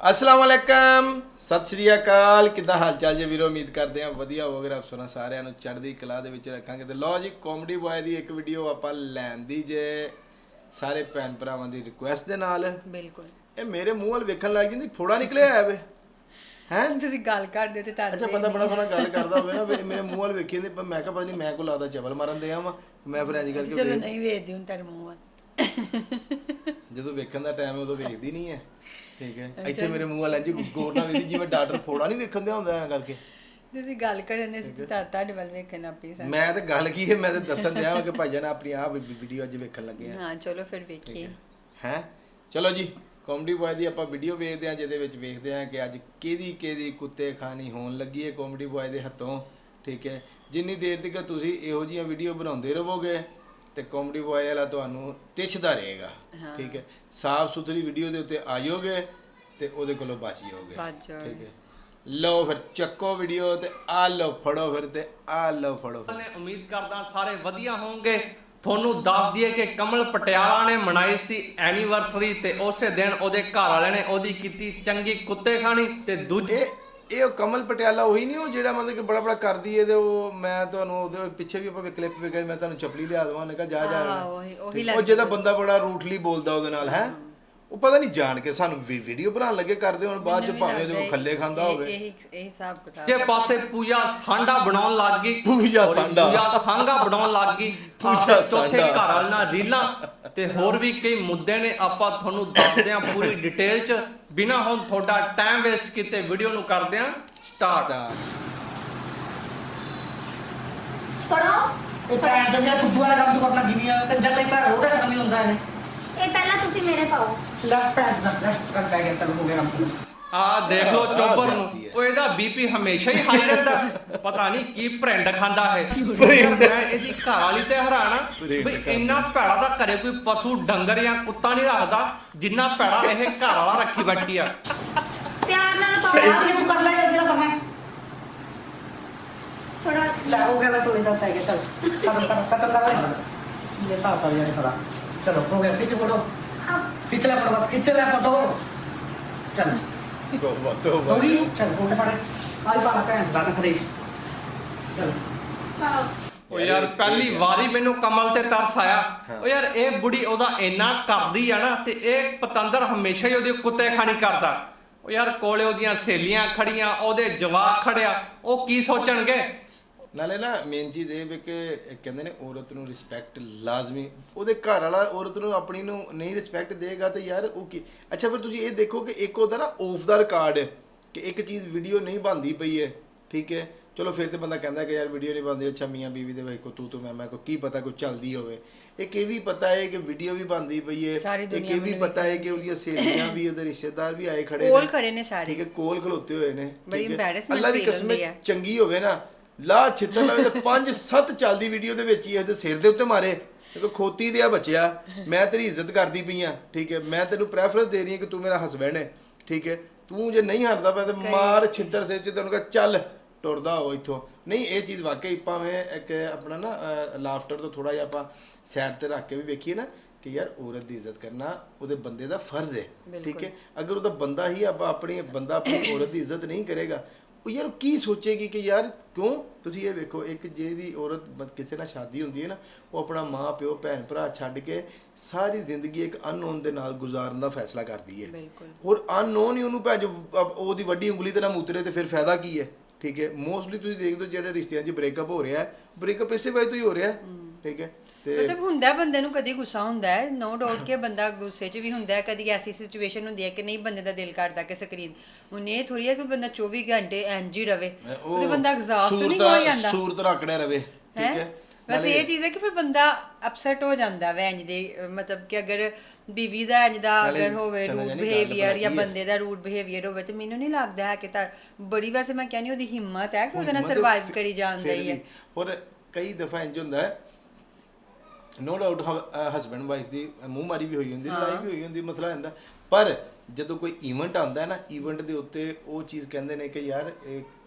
ਅਸਲਾਮ ਵਾਲੇਕਮ ਸਤਿ ਸ਼੍ਰੀ ਅਕਾਲ। ਕਿੱਦਾਂ ਹਾਲ ਚਾਲ ਜੀ? ਵੀਰੋ ਉਮੀਦ ਕਰਦੇ ਹਾਂ ਵਧੀਆ ਹੋਵੇਗਾ ਆਪ ਸੁਣਾ ਸਾਰਿਆਂ ਨੂੰ। ਚੜ੍ਹਦੀ ਕਲਾ ਦੇ ਵਿੱਚ ਰੱਖਾਂਗੇ। ਤੇ ਲਓ ਜੀ ਕਾਮੇਡੀ ਬॉय ਦੀ ਇੱਕ ਵੀਡੀਓ ਆਪਾਂ ਲੈਣ ਦੀ ਜੇ ਸਾਰੇ ਭੈਣ ਭਰਾਵਾਂ ਦੀ ਰਿਕੁਐਸਟ ਦੇ ਨਾਲ। ਬਿਲਕੁਲ। ਇਹ ਮੇਰੇ ਮੂੰਹ ਵੱਲ ਵੇਖਣ ਲੱਗ ਜਾਂਦੀ ਫੋੜਾ ਨਿਕਲਿਆ ਆਇਆ ਵੇ। ਹੈ? ਤੁਸੀਂ ਗੱਲ ਕਰਦੇ ਤੇ ਤਾਂ ਅੱਛਾ ਬੰਦਾ ਬੜਾ ਸੋਹਣਾ ਗੱਲ ਕਰਦਾ ਹੋਵੇ ਨਾ ਵੀ ਮੇਰੇ ਮੂੰਹ ਵੱਲ ਵੇਖੀ ਜਾਂਦੀ ਪਰ ਮੈਂ ਕਿਹਾ ਪਤਾ ਨਹੀਂ ਮੈਂ ਕੋ ਲੱਗਦਾ ਚਵਲ ਮਾਰਨ ਦੇ ਆਵਾਂ ਮੈਂ ਫਿਰ ਇੰਜ ਕਰਕੇ ਚਲੋ ਨਹੀਂ ਵੇਖਦੀ ਹੁਣ ਤੇਰੇ ਮੂੰਹ ਵੱਲ। ਜਦੋਂ ਵੇਖਣ ਦਾ ਟਾਈਮ ਹੈ ਉਦੋਂ ਵੇਖਦੀ ਨਹੀਂ ਹੈ। ਠੀਕ ਹੈ। ਇੱਥੇ ਮੇਰੇ ਮੂੰਹ ਵੱਲ ਇੰਜ ਗੌਰ ਨਾਲ ਵੇਖਦੀ ਜਿਵੇਂ ਡਾਕਟਰ ਫੋੜਾ ਨਹੀਂ ਵੇਖਣ ਦੇ ਹੁੰਦਾ ਐ ਕਰਕੇ। ਤੁਸੀਂ ਗੱਲ ਕਰਨ ਦੇ ਸੀ ਤੇ ਤੁਹਾਡੇ ਵੱਲ ਵੇਖਣ ਆਪੀ ਸਾ ਮੈਂ ਤਾਂ ਗੱਲ ਕੀ ਹੈ ਮੈਂ ਤਾਂ ਦੱਸਣ ਦਿਆ ਕਿ ਭਾਈਜਾਨ ਆਪਣੀ ਆਹ ਵੀਡੀਓ ਅੱਜ ਵੇਖਣ ਲੱਗੇ ਆ। ਹਾਂ ਚਲੋ ਫਿਰ ਵੇਖੀਏ। ਹੈ? ਚਲੋ ਜੀ ਕਾਮੇਡੀ ਬॉय ਦੀ ਆਪਾਂ ਵੀਡੀਓ ਵੇਖਦੇ ਆ ਜਿਹਦੇ ਵਿੱਚ ਵੇਖਦੇ ਆ ਕਿ ਅੱਜ ਕਿਹਦੀ ਕਿਹਦੀ ਕੁੱਤੇ ਖਾਣੀ ਹੋਣ ਲੱਗੀ ਹੈ ਕਾਮੇਡੀ ਬॉय ਦੇ ਹੱਥੋਂ। ਠੀਕ ਹੈ। ਜਿੰਨੀ ਦੇਰ ਤੱਕ ਤੁਸੀਂ ਇਹੋ ਜਿਹੀਆਂ ਵੀਡੀਓ ਬਣਾਉਂਦੇ ਰਹੋਗੇ ਤੇ ਕਾਮੇਡੀ ਬॉय ਵਾਲਾ ਤੁਹਾਨੂੰ ਤਿੱਛਦਾ ਰਹੇਗਾ। ਠੀਕ ਹੈ। ਸਾਫ਼ ਸੁਥਰੀ ਵੀਡੀਓ ਦੇ ਉੱਤੇ ਆਇਓਗੇ ਤੇ ਉਹਦੇ ਕੋਲੋਂ ਬਚ ਜਾਓਗੇ। ਬਚ ਜਾਓਗੇ। ਠੀਕ ਹੈ। ਲਓ ਫਿਰ ਚੱਕੋ ਵੀਡੀਓ ਤੇ ਆ ਲਓ ਫੜੋ ਫਿਰ ਤੇ ਆ ਲਓ ਫੜੋ ਫਿਰ। ਨੇ ਉਮੀਦ ਕਰਦਾ ਸਾਰੇ ਵਧੀਆ ਹੋਵੋਗੇ। ਤੁਹਾਨੂੰ ਦੱਸ ਦਈਏ ਕਿ ਕਮਲ ਪਟਿਆਲਾ ਨੇ ਮਨਾਈ ਸੀ ਐਨੀਵਰਸਰੀ ਤੇ ਉਸੇ ਦਿਨ ਉਹਦੇ ਘਰ ਵਾਲਿਆਂ ਨੇ ਉਹਦੀ ਕੀਤੀ ਚੰਗੀ ਕੁੱਤੇ ਖਾਣੀ ਤੇ ਦੂਜੇ ਇਹ ਇਹ ਉਹ ਕਮਲ ਪਟਿਆਲਾ ਉਹੀ ਨਹੀਂ ਉਹ ਜਿਹੜਾ ਮਤਲਬ ਕਿ ਬੜਾ ਬੜਾ ਕਰਦੀ ਏ ਤੇ ਉਹ ਮੈਂ ਤੁਹਾਨੂੰ ਉਹਦੇ ਪਿੱਛੇ ਵੀ ਆਪਾਂ ਕਲਿੱਪ ਵੇਖਿਆ ਮੈਂ ਤੁਹਾਨੂੰ ਚੱਪਲੀ ਲਿਆ ਦਵਾਂ ਨੇ ਕਿਹਾ ਜਾ ਜਾ ਹਾਂ, ਉਹੀ- ਉਹੀ ਤੇ ਉਹ ਜਿਹਦਾ ਬੰਦਾ ਬੜਾ ਰੂਟਲੀ ਬੋਲਦਾ ਉਹਦੇ ਨਾਲ ਹੈ। ਉਹ ਪਤਾ ਨਹੀਂ ਜਾਣ ਕੇ ਸਾਨੂੰ ਵੀਡੀਓ ਬਣਾਉਣ ਲੱਗੇ ਕਰਦੇ ਹੁਣ ਬਾਅਦ ਚ ਭਾਵੇਂ ਉਹਦੇ ਕੋਲ ਖੱਲੇ ਖਾਂਦਾ ਹੋਵੇ। ਇਹ ਇਹ ਹਿਸਾਬ ਕਿਤਾਬ ਜੇ ਪਾਸੇ ਪੂਜਾ ਸਾਂਡਾ ਬਣਾਉਣ ਲੱਗ ਗਈ ਪੂਜਾ ਸਾਂਡਾ। ਪੂਜਾ ਸਾਂਗਾ ਬਣਾਉਣ ਲੱਗ ਗਈ ਪੂਜਾ ਆਪਣੇ ਸਾਂਡਾ। ਘਰ ਵਾਲ ਨਾਲ ਰੀਲਾਂ ਤੇ ਹੋਰ ਵੀ ਕਈ ਮੁੱਦੇ ਨੇ ਆਪਾਂ ਤੁਹਾਨੂੰ ਦੱਸਦੇ ਹਾਂ ਪੂਰੀ ਡਿਟੇਲ ਚ। ਬਿਨਾ ਹੁਣ ਤੁਹਾਡਾ ਟਾਈਮ ਵੇਸਟ ਕੀਤੇ ਵੀਡੀਓ ਨੂੰ ਕਰਦੇ ਹਾਂ ਸਟਾਰਟ ਪੜੋ ਇਹ ਚੋਂ ਜਿਹੜਾ ਫੁੱਦੂ ਵਾਲਾ ਕੰਮ ਤੂੰ ਕਰਨਾ ਜਿਵੇਂ ਆ ਤੇ ਜਦ ਤੱਕ ਘਰ ਉਹਦਾ ਕੰਮ ਹੀ ਹੁੰਦਾ ਹੈ। ਤੁਸੀਂ ਮੇਰੇ ਪਾਓ? ਲੈ ਭੈਣ ਦਾ ਲੈਫਟ ਕਰ ਪੈ ਗਿਆ ਹੋ ਗਿਆ ਕੰਮ ਆ ਦੇਖ ਆਹ ਚੋਬਰ ਨੂੰ। ਉਹ ਇਹਦਾ ਬੀਪੀ ਹਮੇਸ਼ਾ ਹੀ ਹਾਈ ਰਹਿੰਦਾ। ਪਤਾ ਨਹੀਂ ਕੀ ਭਰਿੰਡ ਖਾਂਦਾ ਹੈ ਮੈਂ ਇਹਦੀ ਘਰ ਵਾਲੀ ਤੇ ਹੈਰਾਨ ਆ ਬਈ ਇੰਨਾ ਭੈੜਾ ਤਾਂ ਘਰੇ ਕੋਈ ਪਸ਼ੂ ਡੰਗਰ ਜਾਂ ਕੁੱਤਾ ਨਹੀਂ ਰੱਖਦਾ ਜਿੰਨਾ ਭੈੜਾ ਇਹ ਘਰ ਵਾਲਾ ਰੱਖੀ ਬੈਠੀ ਆ। ਪਿਆਰ ਨਾਲ ਪਾਓ। ਵੀ ਤੂੰ ਕਰ ਲੈ ਜਿਹੜਾ ਕਰਨਾ ਹੈ। ਥੋੜਾ ਲੈ ਹੋ ਗਿਆ ਤਾਂ ਤੂੰ ਇਹਦਾ ਪੈ ਗਿਆ ਚਲ। ਖਤਮ ਕਰ ਖਤਮ ਕਰ। ਲੈ ਇਹ ਤਾਂ ਕਰ ਜਾਣੇ ਥੋੜਾ ਚਲੋ ਹੋ ਗਿਆ ਖਿੱਚ ਫੋਟੋ ਫੋਟੋ ਬਸ ਖਿੱਚ ਲੈ ਫੋਟੋ ਚਲ। ਤੋਬਾ ਤੋਬਾ। ਹੋਰੀ ਚਲ ਫੋਟੋ ਫੜ। ਆਈ ਬਾਲਾ ਭੈਣ ਦਾ ਖਰੇ ਚਲ। ਪਾਓ ਉਹ ਯਾਰ ਪਹਿਲੀ ਵਾਰੀ ਮੈਨੂੰ ਕਮਲ ਤੇ ਤਰਸ ਆਇਆ। ਉਹ ਯਾਰ ਇਹ ਬੁੜੀ ਉਹਦਾ ਇੰਨਾ ਕਰਦੀ ਆ ਨਾ ਤੇ ਇਹ ਪਤੰਦਰ ਹਮੇਸ਼ਾ ਹੀ ਉਹਦੀ ਕੁੱਤੇ ਖਾਣੀ ਕਰਦਾ। ਉਹ ਯਾਰ ਕੋਲੇ ਉਹਦੀਆਂ ਸਹੇਲੀਆਂ ਖੜੀਆਂ ਉਹਦੇ ਜਵਾਕ ਖੜਿਆ। ਉਹ ਕੀ ਸੋਚਣਗੇ? ਨਾਲੇ ਨਾ ਮੇਨ ਚੀਜ਼ ਇਹ ਵੀ ਕਿ ਕਹਿੰਦੇ ਨੇ ਔਰਤ ਨੂੰ ਰਿਸਪੈਕਟ ਲਾਜ਼ਮੀ ਉਹਦੇ ਘਰ ਵਾਲਾ ਔਰਤ ਨੂੰ ਆਪਣੀ ਨੂੰ ਨਹੀਂ ਰਿਸਪੈਕਟ ਦੇਗਾ ਤੇ ਯਾਰ ਉਹ ਕੀ ਅੱਛਾ ਫਿਰ ਤੁਸੀਂ ਇਹ ਦੇਖੋ ਕਿ ਇੱਕ ਉਹਦਾ ਨਾ ਆਫ ਦਾ ਰਿਕਾਰਡ ਹੈ ਕਿ ਇੱਕ ਚੀਜ਼ ਵੀਡੀਓ ਨਹੀਂ ਬਣਦੀ ਪਈ ਹੈ ਠੀਕ ਹੈ ਚਲੋ ਫਿਰ ਤੇ ਬੰਦਾ ਕਹਿੰਦਾ ਕਿ ਯਾਰ ਵੀਡੀਓ ਨਹੀਂ ਬਣਦੀ ਅੱਛਾ ਮੀਆਂ ਬੀਵੀ ਦੇ ਕੋ ਤੂੰ ਤੂੰ ਮੈਂ ਮੈਂ ਕੋ ਕੀ ਪਤਾ ਕੋਈ ਚੱਲਦੀ ਹੋਵੇ ਇੱਕ ਇਹ ਵੀ ਪਤਾ ਹੈ ਕਿ ਵੀਡੀਓ ਵੀ ਬਣਦੀ ਪਈ ਹੈ ਸਾਰੀ ਇੱਕ ਇਹ ਵੀ ਪਤਾ ਹੈ ਕਿ ਉਹਦੀਆਂ ਸਹੇਲੀਆਂ ਵੀ ਉਹਦੇ ਰਿਸ਼ਤੇਦਾਰ ਵੀ ਆਏ ਖੜੇ ਕੋਲ ਖੜੇ ਨੇ ਸਾਰੇ। ਠੀਕ ਹੈ ਕੋਲ ਖਲੋਤੇ ਹੋਏ ਨੇ ਬੜੀ ਠੀਕ ਹੈ? embarrassment ਅੱਲਾ ਦੀ feel ਕਸਮ ਹੁੰਦੀ ਹੈ। ਚੰਗੀ ਹੋਵੇ ਨਾ ਲਾ ਛਿੱਤਰ ਲਵੇ ਤੇ ਪੰਜ ਸੱਤ ਚੱਲਦੀ ਵੀਡੀਓ ਦੇ ਵਿੱਚ ਹੀ ਇਹਦੇ ਸਿਰ ਦੇ ਉੱਤੇ ਮਾਰੇ। ਦੇਖੋ ਖੋਤੀ ਦੇ ਆ ਬੱਚਿਆ। ਮੈਂ ਤੇਰੀ ਇੱਜ਼ਤ ਕਰਦੀ ਪਈ ਆ ਠੀਕ ਹੈ? ਮੈਂ ਤੈਨੂੰ ਪ੍ਰੈਫਰੈਂਸ ਦੇ ਰਹੀ ਹਾਂ ਕਿ ਤੂੰ ਮੇਰਾ ਹਸਬੈਂਡ ਹੈ ਠੀਕ ਹੈ? ਤੂੰ ਜੇ ਨਹੀਂ ਹਟਦਾ ਪਿਆ ਤੇ ਮਾਰ ਛਿੱਤਰ ਸਿਰ 'ਚ ਤੈਨੂੰ ਕਹ ਚੱਲ ਟੁਰਦਾ ਹੋ ਇੱਥੋਂ। ਨਹੀਂ ਇਹ ਚੀਜ਼ ਵਾਕਈ ਭਾਵੇਂ ਇੱਕ ਆਪਣਾ ਨਾ ਲਾਫਟਰ ਤੋਂ ਥੋੜਾ ਜਿਹਾ ਆਪਾਂ ਸਾਈਡ ਤੇ ਰੱਖ ਕੇ ਵੀ ਵੇਖੀਏ ਨਾ ਕਿ ਯਾਰ ਔਰਤ ਦੀ ਇੱਜ਼ਤ ਕਰਨਾ ਉਹਦੇ ਬੰਦੇ ਦਾ ਫਰਜ਼ ਹੈ ਠੀਕ ਹੈ? ਅਗਰ ਉਹਦਾ ਬੰਦਾ ਹੀ ਆਪਾਂ ਆਪਣੀ ਬੰਦਾ ਆਪਣੀ ਔਰਤ ਦੀ ਇੱਜ਼ਤ ਨਹੀਂ ਕਰੇਗਾ ਉਹ ਯਾਰ ਕੀ ਸੋਚੇਗੀ ਕਿ ਯਾਰ ਕਿਉਂ ਤੁਸੀਂ ਇਹ ਵੇਖੋ ਇੱਕ ਜਿਹਦੀ ਔਰਤ ਬ- ਕਿਸੇ ਨਾਲ ਸ਼ਾਦੀ ਹੁੰਦੀ ਹੈ ਨਾ ਉਹ ਆਪਣਾ ਮਾਂ ਪਿਓ ਭੈਣ ਭਰਾ ਛੱਡ ਕੇ ਸਾਰੀ ਜ਼ਿੰਦਗੀ ਇੱਕ ਅਨਨੋਨ ਦੇ ਨਾਲ ਗੁਜ਼ਾਰਨ ਦਾ ਫੈਸਲਾ ਕਰਦੀ ਹੈ। ਬਿਲਕੁਲ। ਹੋਰ ਅਨਨੋਨ ਹੀ ਉਹਨੂੰ ਭੈਣ ਚੋ ਅਬ ਉਹਦੀ ਵੱਡੀ ਉਂਗਲੀ ਤੇ ਨਾ ਮੁੱਤਰੇ ਤੇ ਫਿਰ ਫਾਇਦਾ ਕੀ ਹੈ? ਠੀਕ ਹੈ? ਮੋਸਟਲੀ ਤੁਸੀਂ ਦੇਖਦੇ ਹੋ ਜਿਹੜੇ ਰਿਸ਼ਤਿਆਂ 'ਚ ਬ੍ਰੇਕਅਪ ਹੋ ਰਿਹਾ ਹੈ। ਬ੍ਰੇਕਅਪ ਇਸੇ ਵਜ੍ਹਾ ਤੋਂ ਹੀ ਹੋ ਰਿਹਾ ਹੈ। ਠੀਕ ਹੈ? ਤੇ ਮਤਲਬ ਹੁੰਦਾ ਬੰਦੇ ਨੂੰ ਕਦੀ ਗੁੱਸਾ ਹੁੰਦਾ ਹੈ ਨੋ ਡਾਊਟ ਕਿ ਬੰਦਾ ਗੁੱਸੇ 'ਚ ਵੀ ਹੁੰਦਾ ਹੈ ਕਦੀ ਐਸੀ ਸਿਚੁਏਸ਼ਨ ਹੁੰਦੀ ਹੈ ਕਿ ਨਹੀਂ ਬੰਦੇ ਦਾ ਦਿਲ ਕਰਦਾ ਕਿ ਸਕਰੀਨ ਹੁਣ ਇਹ ਥੋੜੀ ਹੈ ਕਿ ਬੰਦਾ 24 ਘੰਟੇ ਹੀ ਰਵੇ ਉਹ ਉਹਦੇ ਬੰਦਾ ਐਗਜ਼ਾਸਟ ਨਹੀਂ ਹੋ ਜਾਂਦਾ। ਸੂਰਤ ਰੱਖੜਿਆ ਰਵੇ ਠੀਕ ਹੈ? ਬਸ ਇਹ ਚੀਜ਼ ਹੈ ਕਿ ਫਿਰ ਬੰਦਾ ਅਪਸੈਟ ਹੋ ਜਾਂਦਾ ਵੈ ਇੰਜ ਦੇ ਮਤਲਬ ਕਿ ਅਗਰ ਬੀਵੀ ਦਾ ਇੰਜ ਦਾ ਅਗਰ ਹੋਵੇ ਰੂਡ ਬਿਹੇਵੀਅਰ ਜਾਂ? ਬੰਦੇ ਦਾ ਰੂਡ ਬਿਹੇਵੀਅਰ ਹੋਵੇ ਤੇ ਮੈਨੂੰ ਨਹੀਂ ਲੱਗਦਾ ਹੈ ਕਿ ਤਾਂ ਬੜੀ ਵੈਸੇ ਮੈਂ ਕਹਿੰਦੀ ਉਹਦੀ ਹਿੰਮਤ ਹੈ ਕਿ ਉਹਦੇ ਨਾਲ ਸਰਵਾਈਵ ਕਰੀ ਜਾਂਦਾ ਹੀ। ਔਰ ਕਈ ਦਫਾ ਇੰਜ ਹੁੰਦਾ ਹੈ ਨੋ ਡਾਊਟ ਹਸਬੰਡ ਵਾਈਫ ਦੀ ਮੂੰਹ ਮਾਰੀ ਵੀ ਹੋਈ ਹੁੰਦੀ ਲੜਾਈ ਵੀ ਹੋਈ ਹੁੰਦੀ ਮਸਲਾ ਹੁੰਦਾ। ਪਰ ਜਦੋਂ ਕੋਈ ਇਵੈਂਟ ਆਉਂਦਾ ਹੈ ਨਾ ਇਵੈਂਟ ਦੇ ਉੱਤੇ ਉਹ ਚੀਜ਼ ਕਹਿੰਦੇ ਨੇ ਕਿ ਯਾਰ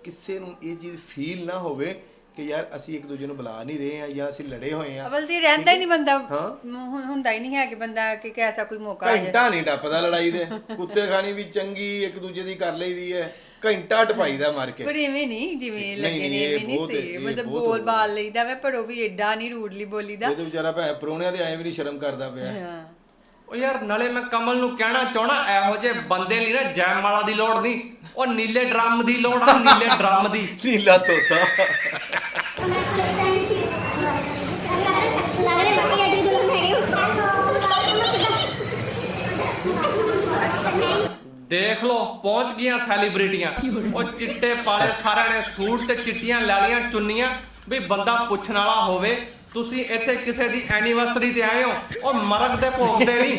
ਕਿਸੇ ਨੂੰ ਇਹ ਚੀਜ਼ ਫੀਲ ਨਾ ਹੋਵੇ ਕਿ ਯਾਰ ਅਸੀਂ ਇੱਕ ਦੂਜੇ ਨੂੰ ਬੁਲਾ ਨਹੀਂ ਰਹੇ ਆ ਜਾਂ ਅਸੀਂ ਲੜੇ ਹੋਏ ਆ ਅਵਲ ਦੀ ਰਹਿੰਦਾ ਹੀ ਨਹੀਂ ਬੰਦਾ। ਹੁੰਦਾ ਹੀ ਨਹੀਂ ਹੈ ਕਿ ਬੰਦਾ ਕਿ ਐਸਾ ਕੋਈ ਮੌਕਾ ਆ ਜਾਏ ਘੰਟਾ ਨਹੀਂ ਟੱਪਦਾ ਲੜਾਈ ਦੇ। ਕੁੱਤੇ ਖਾਣੀ ਵੀ ਚੰਗੀ ਇੱਕ ਦੂਜੇ ਦੀ ਕਰ ਲਈਦੀ ਹੈ। ਘੰਟਾ ਟਪਾਈਦਾ ਮਾਰ ਕੇ। ਪਰ ਐਵੇਂ ਨਹੀਂ ਜਿਵੇਂ ਲੱਗੇ ਨੇ ਨਹੀਂ, ਇਹ ਐਵੇਂ ਨਹੀਂ ਬਹੁਤ- ਸੀ ਇਹ ਮਤਲਬ ਬੋਲ ਬਾਲ ਲਈਦਾ ਵੇ ਪਰ ਉਹ ਵੀ ਐਡਾ ਨਹੀਂ ਰੂਡਲੀ ਬੋਲੀਦਾ। ਇਹ ਤੇ ਵਿਚਾਰਾ ਭੈ ਪਰੋਣਿਆਂ ਦੇ ਐਵੇਂ ਨਹੀਂ ਸ਼ਰਮ ਕਰਦਾ ਪਿਆ। ਹਾਂ। ਉਹ ਯਾਰ ਨਾਲੇ ਮੈਂ ਕਮਲ ਨੂੰ ਕਹਿਣਾ ਚਾਹਣਾ ਇਹੋ ਜਿਹੇ ਬੰਦੇ ਲਈ ਨਾ ਜੈਮਾਲਾ ਦੀ ਲੋੜ ਨਹੀਂ। ਉਹ ਨੀਲੇ ਡਰਮ ਦੀ ਲੋੜ ਆ ਨੀਲੇ ਡਰਮ ਦੀ। ਨੀਲਾ ਤੋਤਾ। ਦੇਖ ਲਓ ਪਹੁੰਚ ਗਈਆਂ ਸੈਲੀਬ੍ਰਿਟੀਆਂ। ਉਹ ਚਿੱਟੇ ਪਾਲੇ ਸਾਰਿਆਂ ਨੇ ਸੂਟ ਤੇ ਚਿੱਟੀਆਂ ਲਾਲੀਆਂ ਚੁੰਨੀਆਂ। ਵੀ ਬੰਦਾ ਪੁੱਛਣ ਵਾਲਾ ਹੋਵੇ ਤੁਸੀਂ ਇੱਥੇ ਕਿਸੇ ਦੀ ਐਨੀਵਰਸਰੀ ਤੇ ਆਏ ਹੋ ਉਹ ਮਰਗ ਦੇ ਭੋਗ ਤੇ ਨਹੀਂ।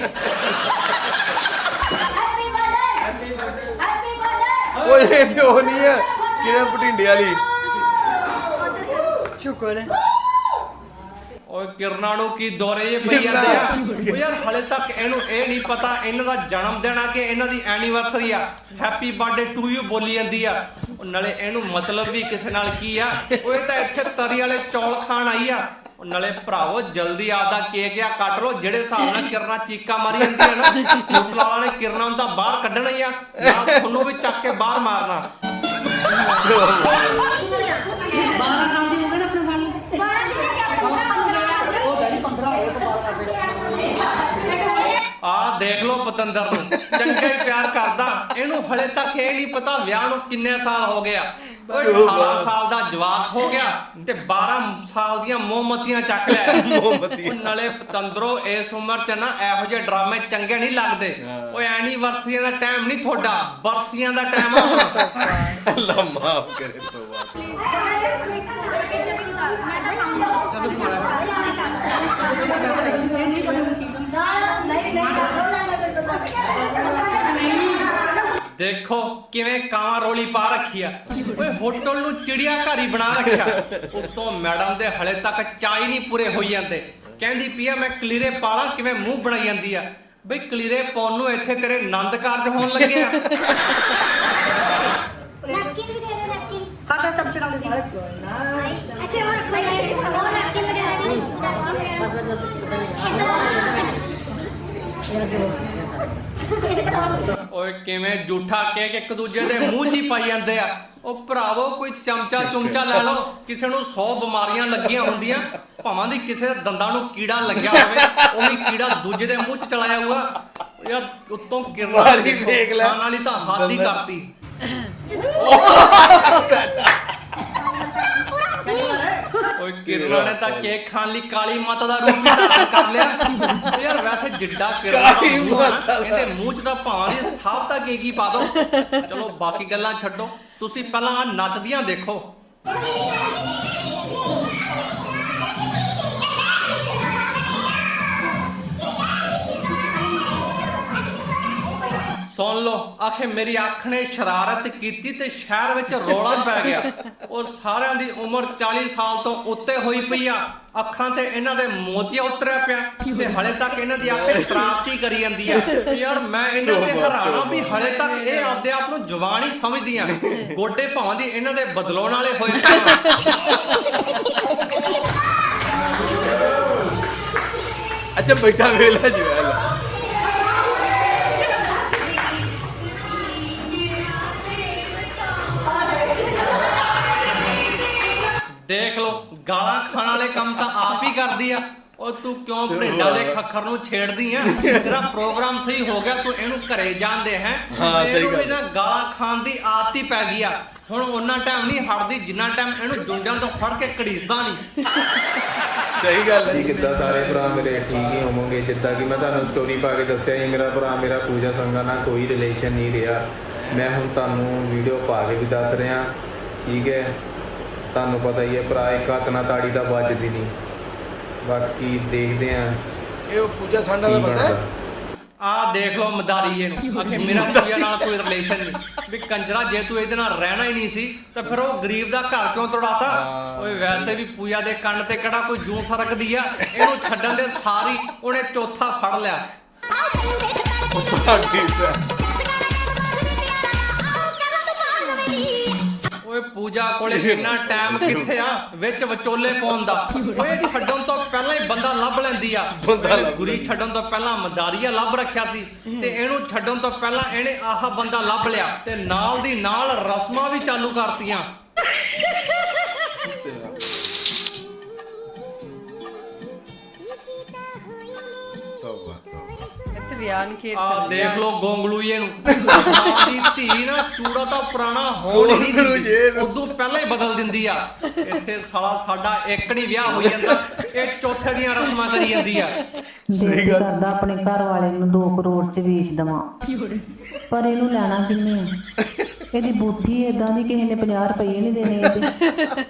ਓਏ ਇਹ ਤੇ ਉਹ ਨਹੀਂ ਹੈ ਕਿਰਨ ਪਟਿੰਡੇ ਵਾਲੀ। ਸ਼ੁਕਰ ਹੈ ਓਏ ਕਿਰਨਾਂ ਨੂੰ ਕੀ ਦੌਰੇ ਜੇ ਪਈ ਜਾਂਦੇ ਆ? ਉਹ ਯਾਰ ਹਲੇ ਤੱਕ ਇਹਨੂੰ ਇਹ ਨਹੀਂ ਪਤਾ ਇਹਨਾਂ ਦਾ ਜਨਮ ਦਿਨ ਆ ਕਿ ਇਹਨਾਂ ਦੀ ਐਨੀਵਰਸਰੀ ਆ। ਹੈਪੀ ਬਰਥਡੇ ਟੂ ਯੂ ਬੋਲੀ ਜਾਂਦੀ ਆ। ਉਹ ਨਾਲੇ ਇਹਨੂੰ ਮਤਲਬ ਵੀ ਕਿਸੇ ਨਾਲ ਕੀ ਆ? ਉਹ ਇਹ ਤਾਂ ਇੱਥੇ ਤਰੀ ਵਾਲੇ ਚੌਲ ਖਾਣ ਆਈ ਆ। ਉਹ ਨਾਲੇ ਭਰਾਵੋ ਜਲਦੀ ਆਪਦਾ ਕੇਕ ਆ ਕੱਟ ਲਓ ਜਿਹੜੇ ਹਿਸਾਬ ਨਾਲ ਕਿਰਨਾਂ ਚੀਕਾਂ ਮਾਰੀ ਜਾਂਦੀਆਂ ਨਾ। ਹੋਟਲ ਵਾਲਿਆਂ ਨੇ ਕਿਰਨਾਂ ਨੂੰ ਤਾਂ ਬਾਹਰ ਕੱਢਣਾ ਹੀ ਆ। ਨਾਲ ਤੁਹਾਨੂੰ ਵੀ ਚੱਕ ਕੇ ਬਾਹਰ ਮਾਰਨਾ। 12 ਸਾਲ ਦੀ ਹੋ ਗਈ ਨਾ ਆਪਣੇ ਸਾਲ ਨੂੰ ਉਹ ਕਹਿੰਦੀ 15 ਹੋਏ ਤਾਂ 12 ਕਰਦੇ ਦੇਖ ਲਓ ਪਤੰਦਰ ਨੂੰ। ਚੰਗਾ ਪਿਆਰ ਕਰਦਾ। ਇਹਨੂੰ ਹਲੇ ਤੱਕ ਇਹ ਨਹੀਂ ਪਤਾ ਵਿਆਹ ਨੂੰ ਕਿੰਨੇ ਸਾਲ ਹੋ ਗਿਆ ਓਏ 18 ਸਾਲ ਦਾ ਜਵਾਕ ਹੋ ਗਿਆ ਤੇ 12 ਸਾਲ ਦੀਆਂ ਮੋਮਬਤੀਆਂ ਚੱਕ ਲਿਆ। ਮੋਮਬੱਤੀਆਂ। ਉਹ ਨਾਲੇ ਪਤੰਦਰੋ ਇਸ ਉਮਰ ਚ ਨਾ ਇਹੋ ਜਿਹੇ ਡਰਾਮੇ ਚੰਗੇ ਨਹੀਂ ਲੱਗਦੇ। ਓਏ ਐਨੀਵਰਸਰੀਆਂ ਦਾ ਟਾਈਮ ਨਹੀਂ ਤੁਹਾਡਾ। ਬਰਸੀਆਂ ਦਾ ਟਾਈਮ ਆ। ਅੱਲਾ ਮਾਫ ਕਰੇ ਤੋਬਾ ਦੇਖੋ ਕਿਵੇਂ ਕਾਂ ਰੋਲੀ ਪਾ ਰੱਖੀ ਆ। ਓਏ ਹੋਟਲ ਨੂੰ ਚਿੜੀਆ ਘਰ ਹੀ ਬਣਾ ਰੱਖਿਆ। ਉੱਤੋਂ ਮੈਡਮ ਦੇ ਹਲੇ ਤੱਕ ਚਾਈ ਨਹੀਂ ਪੂਰੇ ਹੋਈ ਜਾਂਦੇ। ਕਹਿੰਦੀ ਪੀਆ ਮੈਂ ਕਲੀਰੇ ਪਾਲਾਂ ਕਿਵੇਂ ਮੂੰਹ ਬਣਾਈ ਜਾਂਦੀ ਆ? ਬਈ ਕਲੀਰੇ ਪਾਉਣ ਨੂੰ ਇੱਥੇ ਤੇਰੇ ਆਨੰਦ ਕਾਰਜ ਹੋਣ ਲੱਗੇ ਆ। ਨੈਪਕਿਨ ਵੀ ਦੇ ਦਿਓ ਨੈਪਕਿਨ। ਸਾਡਾ ਚਮਚੇ ਨਾਲ ਦੇ ਇੱਥੇ ਹੋਰ ਰੱਖ ਲਈ ਉਹ ਨੈਪਕਿਨ ਓਏ ਕਿਵੇਂ ਝੂਠਾ ਕੇਕ ਇੱਕ ਦੂਜੇ ਦੇ ਮੂੰਹ 'ਚ ਹੀ ਪਾਈ ਜਾਂਦੇ ਆ? ਉਹ ਭਰਾਵੋ ਕੋਈ ਚਮਚਾ ਚੁੰਚਾ ਲੈ ਲਓ। ਕਿਸੇ ਨੂੰ 100 ਬਿਮਾਰੀਆਂ ਲੱਗੀਆਂ ਹੁੰਦੀਆਂ ਭਾਵਾਂ ਦੀ ਕਿਸੇ ਦੇ ਦੰਦਾਂ ਨੂੰ ਕੀੜਾ ਲੱਗਿਆ ਹੋਵੇ ਉਹ ਵੀ ਕੀੜਾ ਦੂਜੇ ਦੇ ਮੂੰਹ 'ਚ ਚਲਾ ਜਾਊਗਾ ਯਾਰ ਉੱਤੋਂ ਕਿਰਨਾ ਵਾਲੀ ਵੇਖ ਲੈ। ਖਾਣ ਵਾਲੀ ਤਾਂ ਹੱਦ ਹੀ ਕਰਤੀ। ਓਏ ਕਿਰਨਾ ਨੇ ਤਾਂ ਕੇਕ ਖਾਣ ਲਈ ਕਾਲੀ ਮਾਤਾ ਦਾ ਰੂਪ ਧਾਰਨ ਕਰ ਲਿਆ। ਯਾਰ ਵੈਸੇ ਜਿੱਡਾ ਕਿਰਨਾ ਕਾਲੀ ਮੂੰਹ ਮਾਤਾ। ਇਹਦੇ 'ਚ ਤਾਂ ਭਾਵਾਂ ਸਾਫ਼ ਤਾਂ ਕੇਕ ਹੀ ਪਾ ਦੋ। ਚਲੋ ਬਾਕੀ ਗੱਲਾਂ ਛੱਡੋ। ਤੁਸੀਂ ਪਹਿਲਾਂ ਨੱਚਦੀਆਂ ਦੇਖੋ। ਸੁਣ ਲਓ ਆਖੇ ਮੇਰੀ ਅੱਖ ਨੇ ਸ਼ਰਾਰਤ ਕੀਤੀ ਤੇ ਸ਼ਹਿਰ ਵਿੱਚ ਰੌਲਾ ਪੈ ਗਿਆ। ਔਰ ਸਾਰਿਆਂ ਦੀ ਉਮਰ 40 ਸਾਲ ਤੋਂ ਉੱਤੇ ਹੋਈ ਪਈ ਆ। ਅੱਖਾਂ ਤੇ ਇਹਨਾਂ ਦੇ ਮੋਤੀਆ ਉਤਰਿਆ ਪਿਆ ਤੇ ਹਲੇ ਤੱਕ ਇਹਨਾਂ ਦੀ ਅੱਖ ਪ੍ਰਾਪਤੀ ਕਰੀ ਜਾਂਦੀ ਆ। ਯਾਰ ਮੈਂ ਇਹਨਾਂ ਤੇ ਹੈਰਾਨ ਵੀ। ਹਲੇ ਤੱਕ ਇਹ ਆਪਦੇ ਆਪ ਨੂੰ ਜਵਾਨ ਹੀ ਸਮਝਦੀਆਂ ਗੋਡੇ ਭਾਵਾਂ ਦੀ ਇਹਨਾਂ ਦੇ ਬਦਲਾਉਣ ਵਾਲੇ ਹੋਏ। ਅੱਛਾ ਬੈਠਾ ਵੇਲਾ ਜਵੈਲ। ਕੰਮ ਤਾਂ ਆਪ ਹੀ ਕਰਦੀ ਆ। ਉਹ ਤੂੰ ਕਿਉਂ ਭਿੰਡਾ ਦੇ ਖੱਖਰ ਨੂੰ ਛੇੜਦੀ ਆ? ਤੇਰਾ ਪ੍ਰੋਗਰਾਮ ਸਹੀ ਹੋ ਗਿਆ ਤੂੰ ਇਹਨੂੰ ਘਰੇ ਜਾਂਦੇ ਹੈ। ਹਾਂ, ਸਹੀ ਗੱਲ। ਖਾਣ ਦੀ ਆਦਤ ਹੀ ਪੈ ਗਈ ਆ। ਹੁਣ ਉਹਨਾਂ ਟਾਈਮ ਨਹੀਂ ਹਟਦੀ ਜਿੰਨਾ ਟਾਈਮ ਇਹਨੂੰ ਜੁੰਡਿਆਂ ਤੋਂ ਫੜ ਕੇ ਘੜੀਸਦਾ ਨਹੀਂ। ਸਹੀ ਗੱਲ ਹੈ। ਕਿੱਦਾਂ ਸਾਰੇ ਭਰਾ ਮੇਰੇ ਠੀਕ ਹੀ ਹੋਵੋਗੇ ਜਿੱਦਾਂ ਕਿ ਮੈਂ ਤੁਹਾਨੂੰ ਸਟੋਰੀ ਪਾ ਕੇ ਦੱਸਿਆ ਸੀ ਮੇਰਾ ਭਰਾ ਮੇਰਾ ਪੂਜਾ ਸੰਗਾ ਨਾਲ ਕੋਈ ਰਿਲੇਸ਼ਨ ਨਹੀਂ ਰਿਹਾ। ਮੈਂ ਹੁਣ ਤੁਹਾਨੂੰ ਵੀਡੀਓ ਪਾ ਕੇ ਵੀ ਦੱਸ ਰਿਹਾ। ਠੀਕ ਹੈ। ਤੁਹਾਨੂੰ ਪਤਾ ਹੀ ਹੈ ਭਰਾ ਇੱਕ ਹੱਥ ਨਾਲ ਤਾੜੀ ਦਾ ਵੱਜਦੀ ਨਹੀਂ। ਬਾਕੀ ਦੇਖਦੇ ਆਂ ਇਹ ਉਹ ਪੂਜਾ ਸਾਂਡਾ ਦਾ ਕੀ ਬੰਦਾ ਹੈ? ਆਹ ਦੇਖ ਲਓ ਮਦਾਰੀ ਇਹਨੂੰ ਆਖੇ ਮੇਰਾ ਪੂਜਾ ਨਾਲ ਕੋਈ ਰਿਲੇਸ਼ਨ ਨਹੀਂ। ਵੀ ਕੰਜਰਾ ਜੇ ਤੂੰ ਇਹਦੇ ਨਾਲ ਰਹਿਣਾ ਹੀ ਨਹੀਂ ਸੀ ਤਾਂ ਫਿਰ ਉਹ ਗਰੀਬ ਦਾ ਘਰ ਕਿਉਂ ਤੋੜਾਤਾ। ਓਏ ਵੈਸੇ ਵੀ ਪੂਜਾ ਦੇ ਕੰਨ ਤੇ ਕਿਹੜਾ ਕੋਈ ਜੂੰ ਸਰਕਦੀ ਆ? ਇਹਨੂੰ ਛੱਡਣ ਦੇ ਸਾਰੀ ਉਹਨੇ ਚੌਥਾ ਫੜ ਲਿਆ। ਠੀਕ ਹੈ ਓਏ ਪੂਜਾ ਕੋਲੇ ਇੰਨਾ ਟਾਈਮ ਕਿੱਥੇ ਆ? ਵਿੱਚ ਵਿਚੋਲੇ ਪਾਉਣ ਦਾ। ਓਏ ਛੱਡਣ ਤੋਂ ਪਹਿਲਾਂ ਹੀ ਬੰਦਾ ਲੱਭ ਲੈਂਦੀ ਆ। ਬੰਦਾ ਇਹਨੇ ਲੱਭ ਗੁਰੀ ਛੱਡਣ ਤੋਂ ਪਹਿਲਾਂ ਮਦਾਰੀਆ ਲੱਭ ਰੱਖਿਆ ਸੀ ਤੇ ਇਹਨੂੰ ਛੱਡਣ ਤੋਂ ਪਹਿਲਾਂ ਇਹਨੇ ਆਹ ਬੰਦਾ ਲੱਭ ਲਿਆ ਤੇ ਨਾਲ ਦੀ ਨਾਲ ਰਸਮਾਂ ਵੀ ਚਾਲੂ ਕਰਤੀਆਂ। ਤੋਬਾ ਤੋਬਾ। ਤੇ ਵਿਆਹ ਨੂੰ ਖੇਡ ਆ ਸਕਦੇ। ਦੇਖ ਲੋ ਗੋਂਗਲੂਏ ਨੂੰ। ਮਾਂ ਦੀ ਧੀ ਨਾ ਚੂੜਾ ਤਾਂ ਪੁਰਾਣਾ ਹੋਣ ਹੀ ਨਹੀਂ ਗੋਂਗਲੂ ਜੇ ਦਿੰਦੀ ਨੂੰ। ਉਦੋਂ ਪਹਿਲਾਂ ਹੀ ਬਦਲ ਦਿੰਦੀ ਆ। ਇੱਥੇ ਸਾਲਾ ਸਾਡਾ ਇੱਕ ਨਹੀਂ ਵਿਆਹ ਹੋਈ ਜਾਂਦਾ। ਇਹ ਚੌਥੇ ਦੀਆਂ ਰਸਮਾਂ ਕਰੀ ਜਾਂਦੀ ਆ। ਦਿਲ ਕਰਦਾ ਆਪਣੇ ਘਰ ਵਾਲੇ ਨੂੰ 2 ਕਰੋੜ ਚ ਵੇਚ ਦਵਾਂ। ਪਰ ਇਹਨੂੰ ਲੈਣਾ ਕਿੰਨੇ ਆ? ਇਹਦੀ ਬੁੱਧੀ ਏਦਾਂ ਦੀ ਕਿਸੇ ਨੇ 50 ਰੁਪਏ ਨਹੀਂ ਦੇਣੇ ਇਹਦੇ।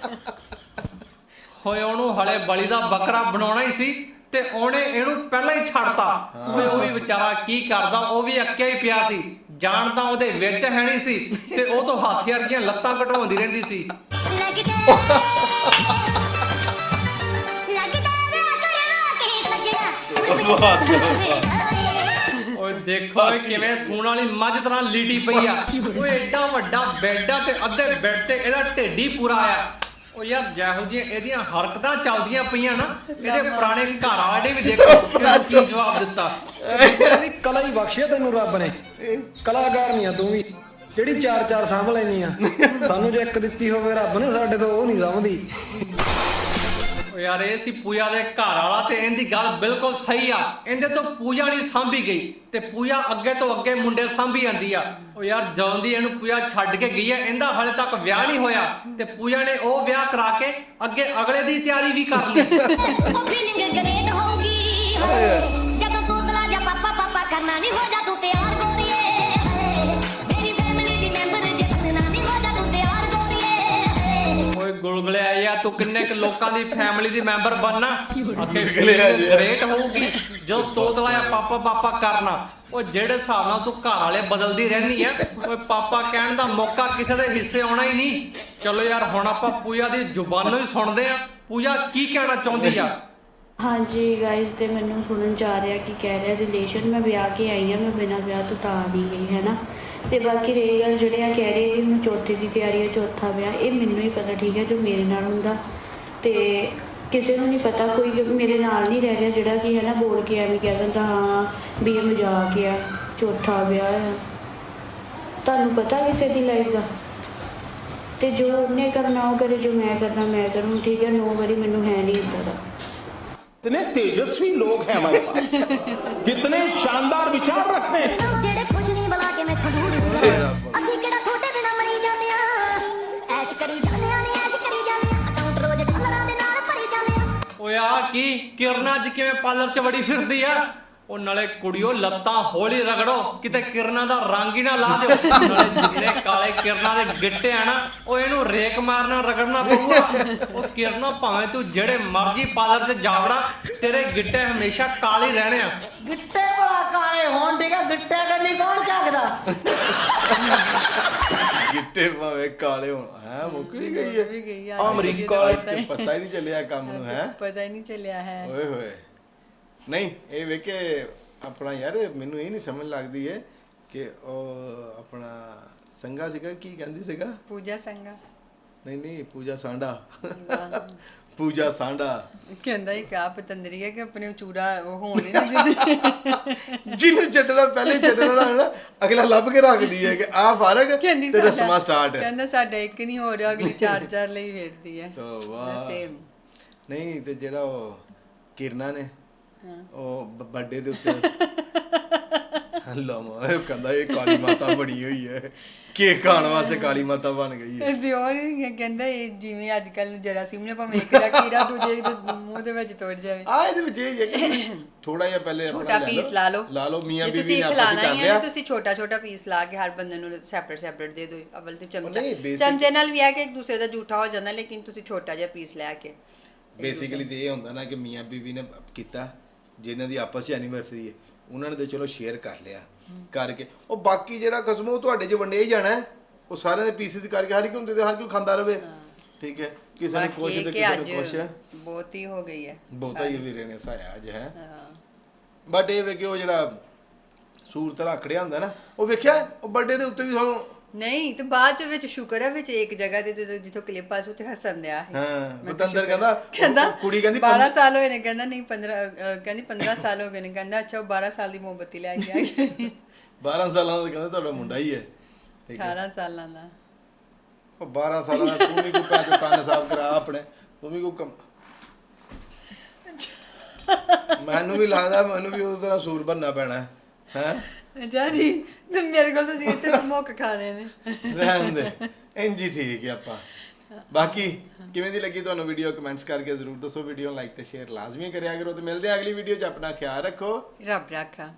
ਹੋਏ ਉਹਨੂੰ ਹਲੇ ਬਲੀ ਦਾ ਬੱਕਰਾ ਬਣਾਉਣਾ ਹੀ ਸੀ। ਤੇ ਉਹਨੇ ਇਹਨੂੰ ਪਹਿਲਾਂ ਹੀ ਛੱਡਤਾ। ਓਏ ਉਹ ਵੀ ਵਿਚਾਰਾ ਕੀ ਕਰਦਾ ਉਹ ਵੀ ਅੱਕਿਆ ਹੀ ਪਿਆ ਸੀ। ਜਾਣ ਤਾਂ ਉਹਦੇ ਵਿੱਚ ਹੈ ਨਹੀਂ ਸੀ ਤੇ ਉਹ ਤੋਂ ਹਾਥੀ ਵਰਗੀਆਂ ਲੱਤਾਂ ਘਟਾਉਂਦੀ ਰਹਿੰਦੀ ਸੀ। ਓਏ ਦੇਖੋ ਇਹ ਕਿਵੇਂ ਸੂਣ ਵਾਲੀ ਮੱਝ ਤਰ੍ਹਾਂ ਲੀਟੀ ਪਈ ਆ। ਓਏ ਐਡਾ ਵੱਡਾ ਬੈੱਡ ਆ ਤੇ ਅੱਧੇ ਬੈੱਡ ਤੇ ਇਹਦਾ ਢਿੱਡ ਪੂਰਾ ਆ। ਓ ਯਾਰ ਜਿਹੋ ਜਿਹੀਆਂ ਇਹਦੀਆਂ ਹਰਕਤਾਂ ਚੱਲਦੀਆਂ ਪਈਆਂ ਨਾ ਇਹਦੇ ਪੁਰਾਣੇ ਘਰ ਵਾਲੇ ਵੀ ਦੇਖੋ ਇਹਨੂੰ ਕੀ ਜਵਾਬ ਦਿੱਤਾ। ਤੇਰੀ ਕਲਾ ਹੀ ਬਖਸ਼ਿਆ ਤੈਨੂੰ ਰੱਬ ਨੇ। ਕਲਾਕਾਰ ਨਹੀਂ ਆ ਤੂੰ ਵੀ। ਜਿਹੜੀ ਚਾਰ ਚਾਰ ਸਾਂਭ ਲੈਨੀ ਆ ਸਾਨੂੰ ਜੇ ਇੱਕ ਦਿੱਤੀ ਹੋਵੇ ਰੱਬ ਨੇ ਸਾਡੇ ਤੋਂ ਉਹ ਨਹੀਂ ਸਮਝਦੀ ਓ ਯਾਰ ਇਹ ਸੀ ਪੂਜਾ ਦੇ ਘਰ ਵਾਲਾ ਤੇ ਇਹਦੀ ਗੱਲ ਬਿਲਕੁਲ ਸਹੀ ਆ। ਇਹਦੇ ਤੋਂ ਪੂਜਾ ਨਹੀਂ ਸਾਂਭੀ ਗਈ ਤੇ ਪੂਜਾ ਅੱਗੇ ਤੋਂ ਅੱਗੇ ਮੁੰਡੇ ਸਾਂਭੀ ਜਾਂਦੀ ਆ। ਓ ਯਾਰ ਜਦੋਂ ਦੀ ਇਹਨੂੰ ਪੂਜਾ ਛੱਡ ਕੇ ਗਈ ਆ ਇਹਦਾ ਹਾਲੇ ਤੱਕ ਵਿਆਹ ਨਹੀਂ ਹੋਇਆ ਤੇ ਪੂਜਾ ਨੇ ਉਹ ਵਿਆਹ ਕਰਾ ਕੇ ਅੱਗੇ ਅਗਲੇ ਦੀ ਤਿਆਰੀ ਵੀ ਕਰ ਲਈ। ਉਹ ਫੀਲਿੰਗ ਗ੍ਰੇਟ ਹੋਊਗੀ। ਜਦੋਂ ਤੋਤਲਾ ਜਾਂ ਪਾਪਾ ਪਾਪਾ ਕਰਨਾ ਨਹੀਂ ਹੋ ਜਾ ਗੋਰੀਏ ਓਏ ਗੁਲਗੁਲੇ ਆਇਆ ਤੂੰ ਕਿੰਨੇ ਕੁ ਲੋਕਾਂ ਦੀ ਫੈਮਿਲੀ ਦੀ ਮੈਂਬਰ ਬਣਨਾ? ਆਖੇ ਗੁਲਗੁਲੇ ਆ ਜੀ। ਗ੍ਰੇਟ ਹੋਊਗੀ? ਜਦੋਂ ਤੋਤਲਾ ਜਾਂ ਪਾਪਾ ਪਾਪਾ ਕਰਨਾ ਓ ਜਿਹੜੇ ਹਿਸਾਬ ਨਾਲ ਤੂੰ ਘਰ ਵਾਲੇ ਬਦਲਦੀ ਰਹਿਣੀ ਆ ਓਏ ਪਾਪਾ ਕਹਿਣ ਦਾ ਮੌਕਾ ਕਿਸੇ ਦੇ ਹਿੱਸੇ ਆਉਣਾ ਹੀ ਨਹੀਂ। ਚਲੋ ਯਾਰ ਹੁਣ ਆਪਾਂ ਪੂਜਾ ਦੀ ਜ਼ੁਬਾਨੋਂ ਹੀ ਸੁਣਦੇ ਆ। ਪੂਜਾ ਕੀ ਕਹਿਣਾ ਚਾਹੁੰਦੀ ਆ? ਹਾਂਜੀ ਗਾਇਸ ਤੇ ਮੈਨੂੰ ਸੁਣਨ ਚ ਆ ਰਿਹਾ ਕਿ ਕਹਿ ਰਿਹਾ ਰਿਲੇਸ਼ਨ ਮੈਂ ਵਿਆਹ ਕੇ ਆਈ ਆ ਮੈਂ ਬਿਨਾਂ ਵਿਆਹ ਤੋਂ ਤਾਂ ਆ ਨਹੀਂ ਗਈ ਹੈ ਨਾ? ਤੇ ਬਾਕੀ ਰਹੀ ਗੱਲ ਜਿਹੜੇ ਆ ਕਹਿ ਰਹੇ ਕਿ ਮੈਨੂੰ ਚੌਥੇ ਦੀ ਤਿਆਰੀ ਹੈ ਚੌਥਾ ਵਿਆਹ ਇਹ ਮੈਨੂੰ ਹੀ ਪਤਾ ਠੀਕ ਹੈ ਜੋ ਮੇਰੇ ਨਾਲ ਹੁੰਦਾ ਤੇ ਕਿਸੇ ਨੂੰ ਨਹੀਂ ਪਤਾ ਕੋਈ ਮੇਰੇ ਨਾਲ ਨਹੀਂ ਰਹਿ ਰਿਹਾ ਜਿਹੜਾ ਕਿ ਹੈ ਨਾ ਬੋਲ ਕੇ ਐਵੇਂ ਕਹਿ ਦਿੰਦਾ ਹਾਂ ਵੀ ਇਹ ਮਜ਼ਾਕ ਆ ਚੌਥਾ ਵਿਆਹ ਆ ਤੁਹਾਨੂੰ ਪਤਾ ਕਿਸੇ ਦੀ ਲਾਈਫ ਦਾ ਤੇ ਜੋ ਉਹਨੇ ਕਰਨਾ ਉਹ ਕਰੇ ਜੋ ਮੈਂ ਕਰਨਾ ਮੈਂ ਕਰੂੰ ਠੀਕ ਹੈ ਨੋ ਵਾਰੀ ਮੈਨੂੰ ਹੈ ਨਹੀਂ ਇੱਦਾਂ ਦਾ कितने तेजस्वी लोग हैं हमारे पास कितने शानदार विचार रखते हैं ਕੀ ਕਿਰਨਾ ਅੱਜ ਕਿਵੇਂ ਪਾਰਲਰ 'ਚ ਵੜੀ ਫਿਰਦੀ ਆ? ਉਹ ਨਾਲੇ ਕੁੜੀਓ, ਲੱਤਾਂ ਹੌਲੀ ਰਗੜੋ, ਕਿਤੇ ਕਿਰਨਾ ਦਾ ਰੰਗ ਹੀ ਨਾ ਲਾ ਦਿਓ। ਨਾਲੇ ਜਿਹੜੇ ਕਾਲੇ ਕਿਰਨਾ ਦੇ ਗਿੱਟੇ ਆ ਨਾ, ਉਹ ਇਹਨੂੰ ਰੇਕ ਮਾਰਨਾ, ਰਗੜਨਾ ਪਊਗਾ। ਉਹ ਕਿਰਨਾਂ ਭਾਵੇਂ ਤੂੰ ਜਿਹੜੇ ਮਰਜ਼ੀ ਪਾਰਲਰ 'ਚ ਜਾਵੜਾ, ਤੇਰੇ ਗਿੱਟੇ ਹਮੇਸ਼ਾ ਕਾਲੇ ਰਹਿਣੇ ਆ। ਗਿੱਟੇ ਬੜਾ ਕਾਲੇ ਹੋਣ ਠੀਕ ਆ, ਗਿੱਟੇ ਕੰਨੀ ਕੌਣ ਝਾਕਦਾ? ਗਿੱਟੇ ਭਾਵੇਂ ਕਾਲੇ ਹੋਣ। ਹੈ ਮੁੱਕ ਵੀ ਗਈ ਹੈ। ਵੀ ਗਈ ਆ। ਅਮਰੀਕਾ ਅੱਜ ਤੇ ਪਤਾ ਹੀ ਨਹੀਂ ਚੱਲਿਆ ਕੰਮ ਨੂੰ ਹੈ। ਪਤਾ ਹੀ ਨਹੀਂ ਚੱਲਿਆ ਹੈ। ਓਏ ਹੋਏ। ਨਹੀਂ ਇਹ ਵੇਖੇ ਆਪਣਾ ਯਾਰ ਮੈਨੂੰ ਇਹ ਨਹੀਂ ਸਮਝ ਲੱਗਦੀ ਹੈ ਕਿ ਉਹ ਆਪਣਾ ਸੰਗਾ ਸੀਗਾ ਕੀ ਕਹਿੰਦੀ ਸੀਗਾ? ਪੂਜਾ ਸੰਗਾ ਨਹੀਂ ਨਹੀਂ ਪੂਜਾ ਸਾਂਡਾ। ਪੂਜਾ ਸਾਂਡਾ ਕਹਿੰਦਾ ਹੀ ਕਾ ਪਤੰਦਰੀ ਹੈ ਕਿ ਆਪਣੇ ਚੂੜਾ ਉਹ ਹੋਣ ਹੀ ਨਹੀਂ ਦਿੰਦੀ। ਜਿਹਨੂੰ ਛੱਡਣਾ ਪਹਿਲੇ ਹੀ ਛੱਡਣਾ ਨਾ ਹੋਣਾ, ਅਗਲਾ ਲੱਭ ਕੇ ਰੱਖਦੀ ਹੈ ਕਿ ਆ ਫਾਰਗ ਕਹਿੰਦੀ ਤੇ ਰਸਮਾ ਸਟਾਰਟ ਹੈ। ਕਹਿੰਦਾ ਸਾਡਾ ਇੱਕ ਨਹੀਂ ਹੋ ਰਿਹਾ ਅਗਲੀ ਚਾਰ ਚਾਰ ਲਈ ਵੇਖਦੀ ਹੈ। ਤੋ ਵਾਹ। ਸੇਮ ਨਹੀਂ ਤੇ ਜਿਹੜਾ ਉਹ ਕਿਰਨਾ ਨੇ ਉਹ ਬਰਥਡੇ ਦੇ ਉੱਤੇ। ਹੱਲਾ ਮਾ ਇਹ ਕਹਿੰਦਾ ਇਹ ਕਾਲੀ ਮਾਤਾ ਬੜੀ ਹੋਈ ਹੈ। ਕੇਕ ਖਾਣ ਵਾਸਤੇ ਕਾਲੀ ਮਾਤਾ ਬਣ ਗਈ ਹੈ। ਵੀ ਕਹਿੰਦਾ ਇਹ ਜਿਵੇਂ ਅੱਜ ਕੱਲ ਜਰਾਸੀਮ ਨੇ ਭਾਵੇਂ ਇੱਕ ਦਾ ਕੀੜਾ ਦੂਜੇ ਦੇ ਮੂੰਹ ਦੇ ਵਿੱਚ ਤੋੜ ਜਾਵੇ। ਆ ਇਹਦੇ ਵਿੱਚ ਇਹ ਹੈ ਕਿ ਥੋੜਾ ਜਿਹਾ ਪਹਿਲੇ ਛੋਟਾ ਪੀਸ ਲਾ ਲਓ। ਲਾ ਲਓ ਮੀਆਂ ਬੀਵੀ ਨੇ ਆਪਸ ਕਰ ਲਿਆ। ਤੁਸੀਂ ਛੋਟਾ ਛੋਟਾ ਪੀਸ ਲਾ ਕੇ ਹਰ ਬੰਦੇ ਨੂੰ ਸੈਪਰੇਟ ਸੈਪਰੇਟ ਦੇ ਦਿਓ। ਅਵਲ ਤੇ ਚਮਚਾ ਚਮਚੇ ਨਾਲ ਵੀ ਹੈ ਕਿ ਇੱਕ ਦੂਸਰੇ ਦਾ ਝੂਠਾ ਹੋ ਜਾਂਦਾ ਲੇਕਿਨ ਤੁਸੀਂ ਛੋਟਾ ਜਿਹਾ ਪੀਸ ਲੈ ਕੇ ਬੇਸਿਕਲੀ ਤੇ ਇਹ ਹੁੰਦਾ ਨਾ ਕਿ ਮੀਆਂ ਬੀਵੀ ਨੇ ਕੀਤਾ ਜਿਨ੍ਹਾਂ ਦੀ ਆਪਸ ਵਿੱਚ ਐਨੀਵਰਸਰੀ ਹੈ। ਉਹਨਾਂ ਨੇ ਤੇ ਚਲੋ ਸ਼ੇਅਰ ਕਰ ਲਿਆ ਕਰਕੇ। ਉਹ ਬਾਕੀ ਜਿਹੜਾ ਕਸਮ ਉਹ ਤੁਹਾਡੇ 'ਚ ਵੰਡਿਆ ਹੀ ਜਾਣਾ ਹੈ। ਉਹ ਸਾਰਿਆਂ ਦੇ ਪੀਸਿਸ ਕਰਕੇ ਹਰ ਇੱਕ ਹੁੰਦੇ ਤੇ ਹਰ ਕੋਈ ਖਾਂਦਾ ਰਵੇ। ਠੀਕ ਹੈ? ਕਿਸੇ ਨੇ ਕੁਛ ਬਾਕੀ ਤੇ ਇਹ ਕਿ ਕਿਸੇ ਅੱਜ ਨੇ ਕੁਛ ਹੈ। ਬਹੁਤ ਹੀ ਹੋ ਗਈ ਹੈ। ਬਹੁਤਾ ਹੀ ਵੀਰੇ ਨੇ ਸਾਇਆ ਅੱਜ ਹੈ। ਹਾਂ। ਬਟ ਇਹ ਵੇ ਕਿ ਉਹ ਜਿਹੜਾ ਸੂਰਤ ਰੱਖੜਿਆ ਹੁੰਦਾ ਨਾ ਉਹ ਵੇਖਿਆ? ਉਹ ਬਰਥਡੇ ਦੇ ਉੱਤੇ ਵੀ ਸਾਨੂੰ ਨਹੀਂ ਤੇ ਬਾਅਦ ਦੇ ਵਿੱਚ ਸ਼ੁਕਰ ਹੈ ਵਿੱਚ ਇੱਕ ਜਗ੍ਹਾ ਤੇ ਜਦੋਂ- ਜਿੱਥੋਂ ਕਲਿੱਪ ਆਸ ਉੱਤੇ ਹੱਸਣ ਦਿਆ ਸੀ। ਹਾਂ ਤਾਂ ਬਤੰਦਰ ਕਹਿੰਦਾ ਕਹਿੰਦਾ ਕੁੜੀ ਕਹਿੰਦੀ 12 ਸਾਲ ਹੋਏ ਨੇ ਕਹਿੰਦਾ ਨਹੀਂ 15 ਅਹ, ਕਹਿੰਦੀ 15 ਸਾਲ ਹੋ ਗਏ ਨੇ ਕਹਿੰਦਾ ਅੱਛਾ ਉਹ 12 ਸਾਲ ਦੀ ਮੋਮਬੱਤੀ ਲੈ ਕੇ ਆਈ। 12 ਸਾਲਾਂ ਦਾ ਕਹਿੰਦਾ ਤੁਹਾਡਾ ਮੁੰਡਾ ਹੀ ਹੈ। ਠੀਕ ਹੈ। 18 ਸਾਲਾਂ ਦਾ। ਉਹ 12 ਸਾਲਾਂ ਦਾ ਤੂੰ ਵੀ ਕੋਈ ਪੈਸੇ ਕੰਨ ਸਾਫ਼ ਕਰਾ ਆਪਣੇ ਤੂੰ ਵੀ ਕੋਈ ਕੰਮ ਮੈਨੂੰ ਵੀ ਲੱਗਦਾ ਮੈਨੂੰ ਵੀ ਉਹਦੇ ਤਰ੍ਹਾਂ ਸੂਰ ਬੰਨਣਾ ਪੈਣਾ ਹੈ ਹੈਂ? ਅੱਛਾ ਜੀ ਤੇ ਮੇਰੇ ਕੋਲ ਤੁਸੀਂ ਇੱਥੇ ਮੁੱਕ ਖਾਣੇ ਨੇ ਰਹਿਣ ਦੇ ਇੰਜ ਹੀ ਠੀਕ ਹੈ ਆਪਾਂ ਬਾਕੀ ਕਿਵੇਂ ਦੀ ਲੱਗੀ ਤੁਹਾਨੂੰ ਵੀਡੀਓ ਕਮੈਂਟਸ ਕਰਕੇ ਜ਼ਰੂਰ ਦੱਸੋ ਵੀਡੀਓ ਲਾਈਕ ਤੇ ਸ਼ੇਅਰ ਲਾਜ਼ਮੀ ਕਰਿਆ ਕਰੋ ਤੇ ਮਿਲਦੇ ਹਾਂ ਅਗਲੀ ਵੀਡੀਓ 'ਚ ਆਪਣਾ ਖਿਆਲ ਰੱਖੋ ਰੱਬ ਰਾਖਾ